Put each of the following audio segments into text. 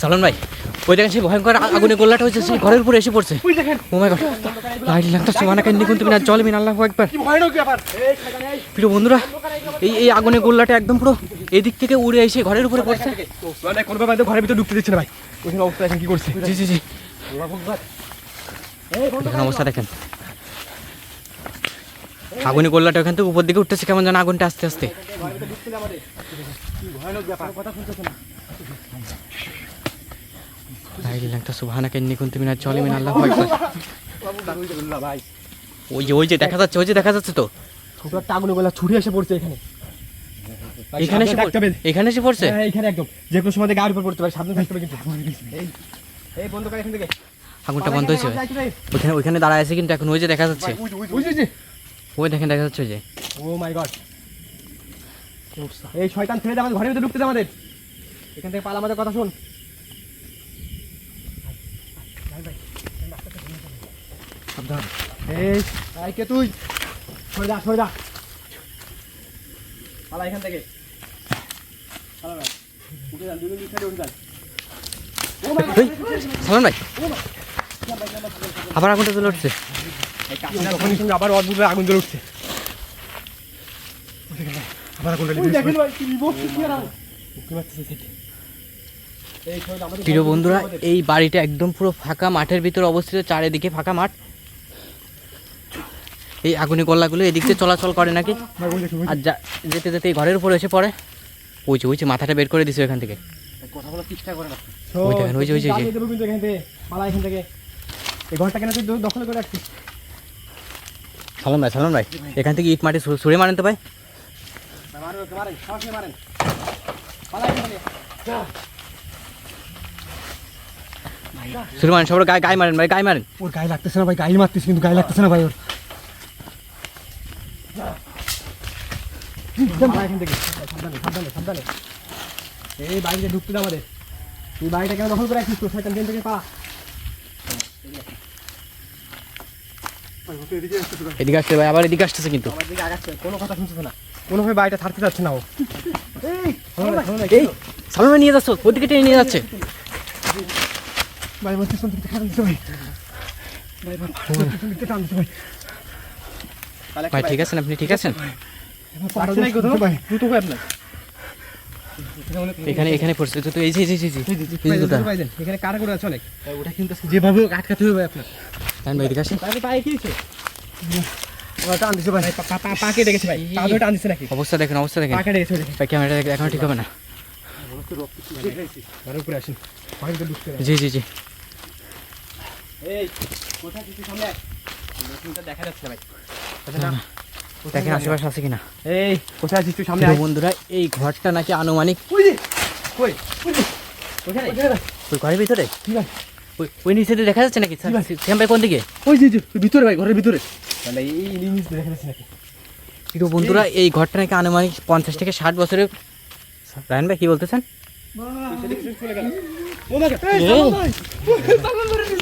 সালন ভাই ওই দেখেন সেই ভয়ঙ্কর আগুনে গোল্লাটা হয়েছে সেই ঘরের উপরে এসে পড়ছে। ও মাই গড লাইট সুমানা কিন্তু না জল মিন আল্লাহু একবার প্রিয় বন্ধুরা এই এই আগুনে গোল্লাটা একদম পুরো এদিক থেকে উড়ে এসে ঘরের উপরে পড়ছে। মানে কোনো ব্যাপার ঘরের ভিতরে ঢুকতে দিচ্ছে না ভাই। অবস্থা এখন কি করছে। জি জি জি। দেখেন অবস্থা দেখেন। আগুনে গোল্লাটা ওখান থেকে উপর দিকে উঠতেছে কেমন যেন আগুনটা আস্তে আস্তে। ভয়ানক ব্যাপার। কথা শুনতেছে না। লাইট লাগতো সুবহানা কান্নি কিন্তু মিনা জল আল্লাহু একবার। ভাই ওই যে ওই যে দেখা যাচ্ছে ওই যে দেখা যাচ্ছে তো। ছোট একটা আগুনে গোলা ছুরি এসে পড়ছে এখানে। এখানে এসে এখানে পড়ছে? হ্যাঁ এখানে একদম। যে কোনো সময় গাড়ির উপর পড়তে পারে সাবধানে থাকতে হবে কিন্তু। এই এই বন্ধ করে এখান থেকে। আগুনটা বন্ধ হয়েছে ওইখানে ওইখানে দাঁড়ায় আছে কিন্তু এখন ওই যে দেখা যাচ্ছে। ওই দেখেন দেখা যাচ্ছে ওই যে। Oh my god. এই শয়তান ছেড়ে দে আমাদের ঘরের ভিতরে ঢুকতে দে আমাদের। এখান থেকে পালা আমাদের কথা শোন। সাবধান। এই কে তুই? সরে যা সরে যা। পালা এখান থেকে। পালা না উঠে যান দুজন দুই উঠে যান। ও মাই এই, সালমান ভাই আবার আগুনটা জ্বলে উঠছে। আবার অদ্ভুত আগুন জ্বলে উঠছে। আবার প্রিয় বন্ধুরা এই বাড়িটা একদম পুরো ফাঁকা মাঠের ভিতরে অবস্থিত চারিদিকে ফাঁকা মাঠ। এই আগুনি কল্লাগুলো এদিক দিয়ে চলাচল করে নাকি? আর যা যেতে যেতে এই ঘরের উপরে এসে পড়ে। ওই যে ওই যে মাথাটা বের করে দিছে এখান থেকে। কথা বলার চেষ্টা করে না ওই দেখেন, ওই যে, ওই যে, ওই যে। দেবো কিন্তু এখান থেকে পালা এখান থেকে। এই ঘরটা কেন তুই দখল করে রাখছিস? সালন ভাই সালন ভাই এখান থেকে ইট মাটি ছুঁড়ে মারেন তো ভাই। ছুঁড়ে মারেন সবার গায়ে গায়ে মারেন ভাই গায়ে মারেন। ওর গায়ে লাগতেছে না ভাই গায়ে মারতেছে কিন্তু গায়ে লাগতেছে না ভাই ওর পালা এখান থেকে সাবধানে সাবধানে সাবধানে এই বাড়িতে ঢুকতে আমাদের। তুই বাড়িটা কেন দখল করে রাখিস তোর? ট্রেন থেকে পা। এদিকে আসছে ভাই আবার এদিকে আসতেছে কিন্তু। আমার দিকে আগাচ্ছে কোনো কথা শুনতেছে না। কোনোভাবে বাড়িটা ছাড়তে যাচ্ছে না ও। এই সালন নিয়ে যাচ্ছে? ওদিকে টেনে নিয়ে ভাই দিতে ভাই ভাই ভাই ঠিক আছেন আপনি? ঠিক আছেন? এখানে এখানে পড়ছে তো এই যে যে দুটা। এখানে কারা করে আছে অনেক? ওটা কিন্তু যেভাবে আটকাতে হবে ভাই আপনার। জান ভাই এদিকে আসেন পায়ে কি হয়েছে? ও টান দিছে ভাই। পা পা পা কেটে গেছে ভাই। পা ধরে টান দিছে নাকি? অবস্থা দেখেন অবস্থা দেখেন। ক্যামেরা এখন ঠিক হবে না। জি জি জি। দেখা যাচ্ছে ভাই। দেখেন আশেপাশে আছে কিনা এই কোথায় আছিস তুই সামনে বন্ধুরা এই ঘরটা নাকি আনুমানিক কই ওই ঘরের ভিতরে ওই ওই নিচে দেখা যাচ্ছে নাকি শ্যাম ভাই কোন দিকে ওই যে যে, ভিতরে ভাই ঘরের ভিতরে মানে এই জিনিস দেখা যাচ্ছে নাকি প্রিয় বন্ধুরা এই ঘরটা নাকি আনুমানিক পঞ্চাশ থেকে ষাট বছরের রায়ন ভাই কি বলতেছেন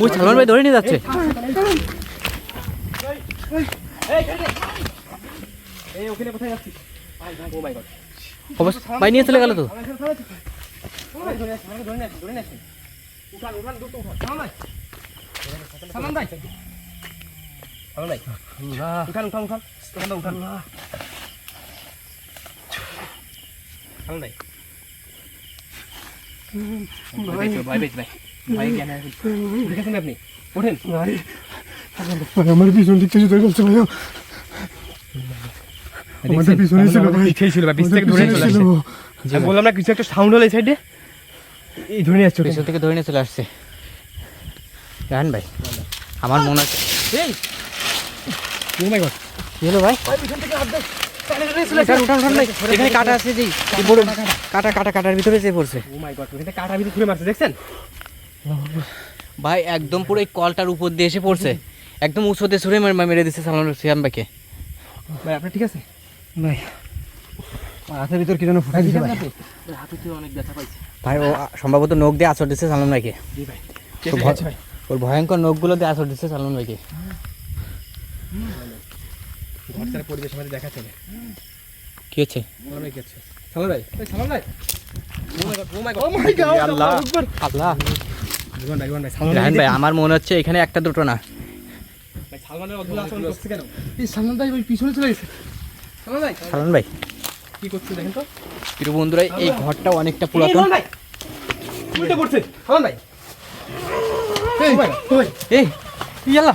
ওই সালমান ভাই ধরে নিয়ে যাচ্ছে এই ওখানে কোথায় যাচ্ছিস? ভাই ভাই ও মাই গড অবশ্য ভাই নিয়ে চলে গেল তো? উঠান উঠান দ্রুত উঠান। সালাম ভাই সালাম ভাই সালাম ভাই উঠান উঠান উঠান। উঠান। উঠান সালাম ভাই। ভাই ভাই ভাই ভাই কেন দেখেছেন আপনি? ওঠেন। আমার পিছন দিক থেকে ধরে গেছে ভাই আমাদের পিছনে ছিল ভাই। পিছিয়ে ছিল ভাই পিছ থেকে ধরে চলে আসছে। আমি বললাম না কিছু একটা সাউন্ড হলো এই সাইডে এই ধরে নিয়ে আসছে পেছন থেকে ধরে নিয়ে চলে আসছে। রায়ন ভাই আমার মনে হচ্ছে এই! ও মাই গড কি হলো ভাই? ভাই। এখানে কাটা আছে যে কাটা কাটা কাটার ভিতরে যে পড়ছে। ও মাই গড ওখানে ভিতরে ছুঁড়ে মারছে দেখছেন? ভাই একদম পুরো এই কলটার উপর দিয়ে এসে পড়ছে। একদম উঁচুতে ছুঁড়ে মেরে মেরে দিচ্ছে সিয়াম ভাইকে। ভাই আপনার ঠিক আছে? ভাই হাতের ভিতর কি যেন ফুটাই দিছে ভাই? হাতে অনেক ব্যথা পাইছে ভাই ও সম্ভবত নখ দিয়ে আচর দিচ্ছে সালমান ভাইকে। জি ভাই। ওর ভয়ঙ্কর নখগুলো দিয়ে আচর দিচ্ছে সালমান ভাইকে। ঘরটার পরিবেশ আমাদের দেখা চলে কি হচ্ছে? ভাই কি ভাই ভাই। সালমান ভাই আমার মনে হচ্ছে এখানে একটা দুটো না। সালমান ভাই পিছনে চলে গেছে। সালমান ভাই। কি করছে দেখেন তো? প্রিয় বন্ধুরা এই ঘরটা অনেকটা পুরাতন। ভাই। উল্টে পড়ছে সালমান ভাই। এই ভাই। ওই এই করছে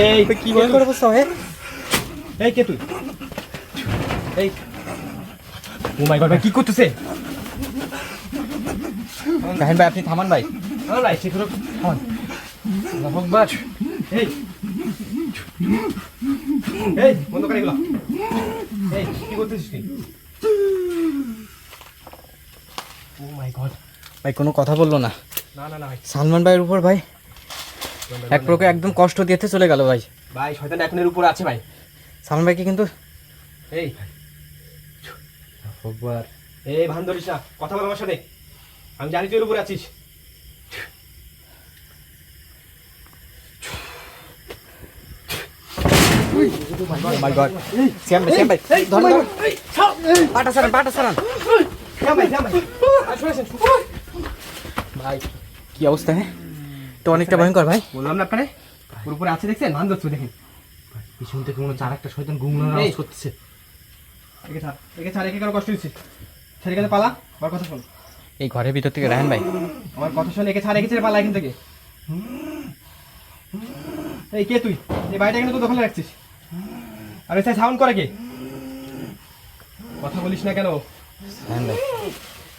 এই কি অবস্থা হয় এই? কে তুই? এই। ও মাই গড ভাই কি করতেছে? ভাই আপনি থামান ভাই। ভাই সেগুলো থামান। ভগবান। এই। এই বন্ধ করে এগুলো এই কি করতেছিস তুই? Oh my god. ভাই কোনো কথা বলল না। না না না ভাই। সালমান ভাইয়ের উপর ভাই। এক প্রকার একদম কষ্ট দিয়েতে চলে গেল ভাই। ভাই শয়তান এখনের উপর আছে ভাই। সালমান ভাইকে কিন্তু এই ভগবান। এই ভান ধরিস না। কথা বল আমার সাথে। আমি জানি তুই এর উপরে আছিস। মাই গড শ্যাম ভাই শ্যাম পাটা সারান পাটা সারান কি অবস্থা হ্যাঁ তো অনেকটা ভয়ঙ্কর ভাই বললাম না আপনারে উপরে আছে দেখছেন ভান ধরছে দেখেন পিছন থেকে মনে হচ্ছে আর একটা শয়তান গুমলার আওয়াজ করতেছে একে ছাড় একে ছাড় একে কেন কষ্ট দিচ্ছিস ছেড়ে গেলে পালা আমার কথা শোন এই ঘরের ভিতর থেকে রাহান ভাই আমার কথা শোন একে ছাড় একে ছেড়ে পালা এখান থেকে এই কে তুই? এই বাড়িটা কেন তুই দখলে রাখছিস। আর এসে সাউন্ড করে কে? কথা বলিস না কেন? রাহান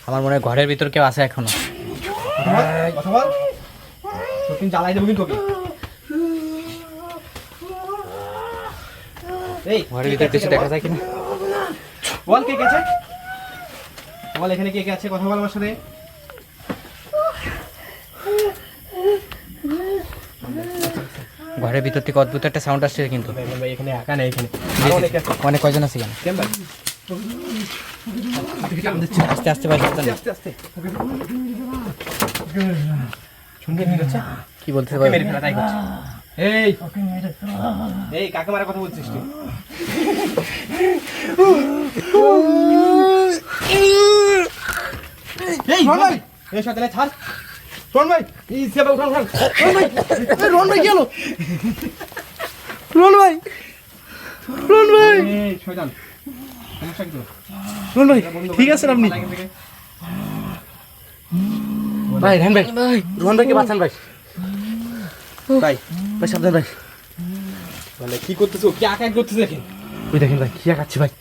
আমার মনে হয় ঘরের ভিতর কেউ আছে এখনও। কথা বল, জ্বালাই দেবো কিন্তু এই ঘরের ভিতর কিছু দেখা যায় কিনা? বল কে কে আছে? বল এখানে কে কে আছে? কথা বল আমার সাথে। ঘরের ভিতর থেকে অদ্ভুত একটা সাউন্ড আসছে কিন্তু। ভাই এখানে একা এখানে। অনেকে কয়জন আছে কেন কেন আস্তে আস্তে ভাই আস্তে আস্তে কি বলতে ভাই? এই এই কাকে মারা কথা বলছিস তুই? এই এই সাথে ছাড়। রন ভাই এই সেবা উঠান উঠান রন ভাই রন ভাই কি হলো রন ভাই রন ভাই শয়তান? রন ভাই ঠিক আছেন আপনি ভাই রাহান ভাই রোহন ভাইকে বাঁচান ভাই ভাই ভাই সাবধান ভাই মানে কি করতেছো কি আঁকা করতেছে দেখেন ওই দেখেন ভাই কি আঁকাচ্ছি ভাই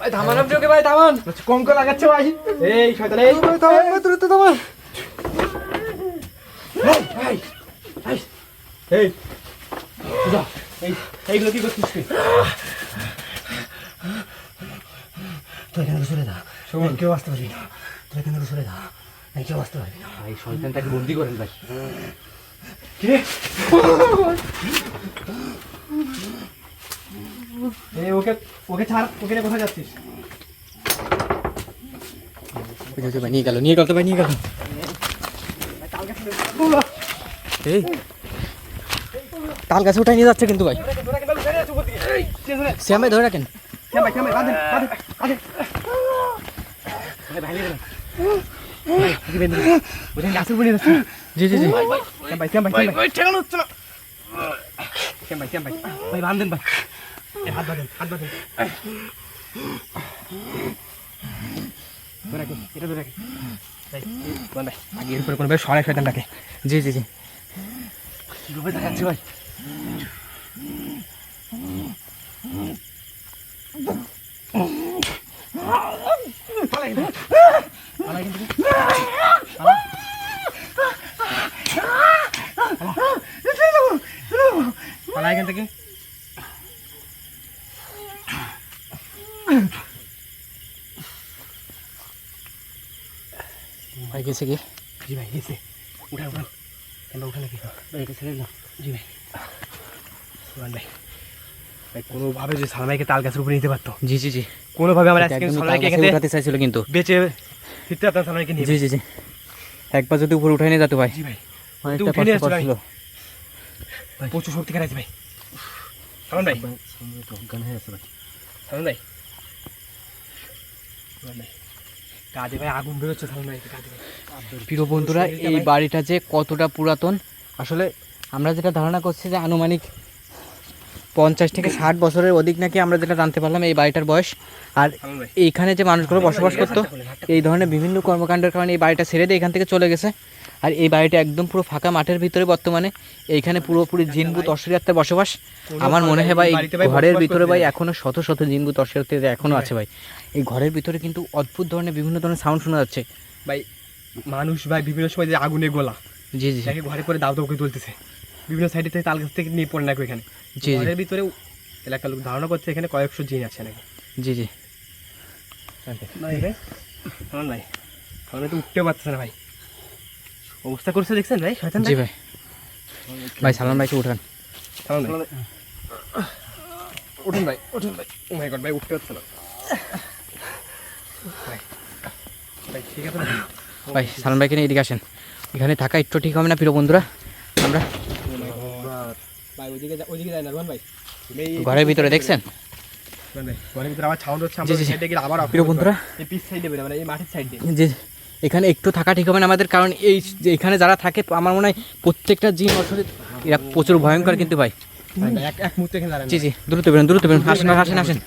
ভাই ধামান আপনি ওকে ভাই ধামান কঙ্ক লাগাচ্ছে ভাই এই শয়তান এই দ্রুত তোমার ভাই ভাই এই। যা এই এইগুলো কি করছিস তুই? তুই এখানে সরে যা। শোন কেউ আসতে পারবি না। তুই এখানে সরে যা। এই কেউ আসতে পারবি না। ভাই শয়তানটাকে বন্দি করেন ভাই। কি এই ওকে ওকে ছাড় ওকে কোথায় যাচ্ছিস? নিয়ে গেল নিয়ে গেল তো ভাই নিয়ে গেল। এই তাল গাছে উঠাই নিয়ে যাচ্ছে কিন্তু ভাই। শ্যাম ধরে রাখেন। জি জি জি। ভাই ধরে রাখেন কোনো সরাই শয়তানটাকে জি জি জি। দেখাচ্ছে ভাই পালা এখান থেকে ভাই গেছে কি জি ভাই গেছে উঠান উঠান কেন উঠান নাকি ভাই এটা ছেড়ে ভাই ভাই কোনোভাবে যদি সালমাইকে তাল গাছের উপরে নিতে পারতো। জি জি জি। কোনোভাবে আমার আজকে সালমাইকে উঠাতে চাইছিল কিন্তু। বেঁচে ফিরতে পারতাম সালমাইকে নিয়ে। জি জি জি। একবার যদি উপরে উঠাই নিয়ে যেত ভাই। জি ভাই। অনেকটা কষ্ট ছিল প্রচুর শক্তি খারাইছে ভাই। সালমান ভাই। হয়ে আছে ভাই। সালমান ভাই। সালমান ভাই। আগুন বেরোচ্ছে সালমান ভাই কাজে ভাই। প্রিয় বন্ধুরা এই বাড়িটা যে কতটা পুরাতন আসলে আমরা যেটা ধারণা করছি যে আনুমানিক পঞ্চাশ থেকে ষাট বছরের অধিক নাকি আমরা যেটা জানতে পারলাম এই বাড়িটার বয়স। আর এইখানে যে মানুষগুলো বসবাস করতো এই ধরনের বিভিন্ন কর্মকাণ্ডের কারণে এই বাড়িটা ছেড়ে দিয়ে এখান থেকে চলে গেছে। আর এই বাড়িটা একদম পুরো ফাঁকা মাঠের ভিতরে বর্তমানে। এইখানে পুরোপুরি জিনবুত অস্ট্রেলিয়াতে বসবাস। আমার মনে হয় ভাই ঘরের ভিতরে ভাই দেয়। এখনও শত শত জিনবুত অস্ট্রেলিয়াতে এখনও আছে ভাই। এই ঘরের ভিতরে কিন্তু অদ্ভুত ধরনের বিভিন্ন ধরনের সাউন্ড শোনা যাচ্ছে। ভাই মানুষ ভাই বিভিন্ন সময় যে আগুনে গোলা জি জি। ঘরে করে দাও দাও করে তুলতেছে বিভিন্ন সাইডে থেকে তাল গাছ থেকে নিয়ে পড়ে নাকি এখানে জি জি। ঘরের ভিতরে এলাকার লোক ধারণা করছে এখানে কয়েকশো জিন আছে নাকি? জি জি। ভাই সালমান ভাই তো উঠতে পারতেছে না ভাই। অবস্থা করছে দেখছেন ভাই শয়তান জি ভাই। ভাই সালমান ভাইকে উঠান। সালমান ভাই। উঠুন ভাই উঠুন ভাই। ও মাই গড ভাই উঠতে পারছে না। ভাই ভাই ঠিক আছে ভাই সালমান ভাইকে নিয়ে এদিকে আসেন। এখানে থাকা একটু ঠিক হবে না প্রিয় বন্ধুরা? আমরা ভাই ওইদিকে ওইদিকে যায় না রোহন ভাই। ঘরের ভিতরে দেখছেন? রোহন ঘরের ভিতরে আবার সাউন্ড হচ্ছে আমরা জি, জি। সাইডে গেলে আবার প্রিয় বন্ধুরা। এই পিস সাইডে বেরো মানে এই মাঠের সাইডে যে এখানে একটু থাকা ঠিক হবে না আমাদের কারণ এই যে এখানে যারা থাকে আমার মনে হয় প্রত্যেকটা জিন আসলে এরা প্রচুর ভয়ঙ্কর কিন্তু ভাই। এক এক মুহূর্তে এখানে জি জি দ্রুত বেরোন দ্রুত বেরোন। আসেন আসেন আসেন।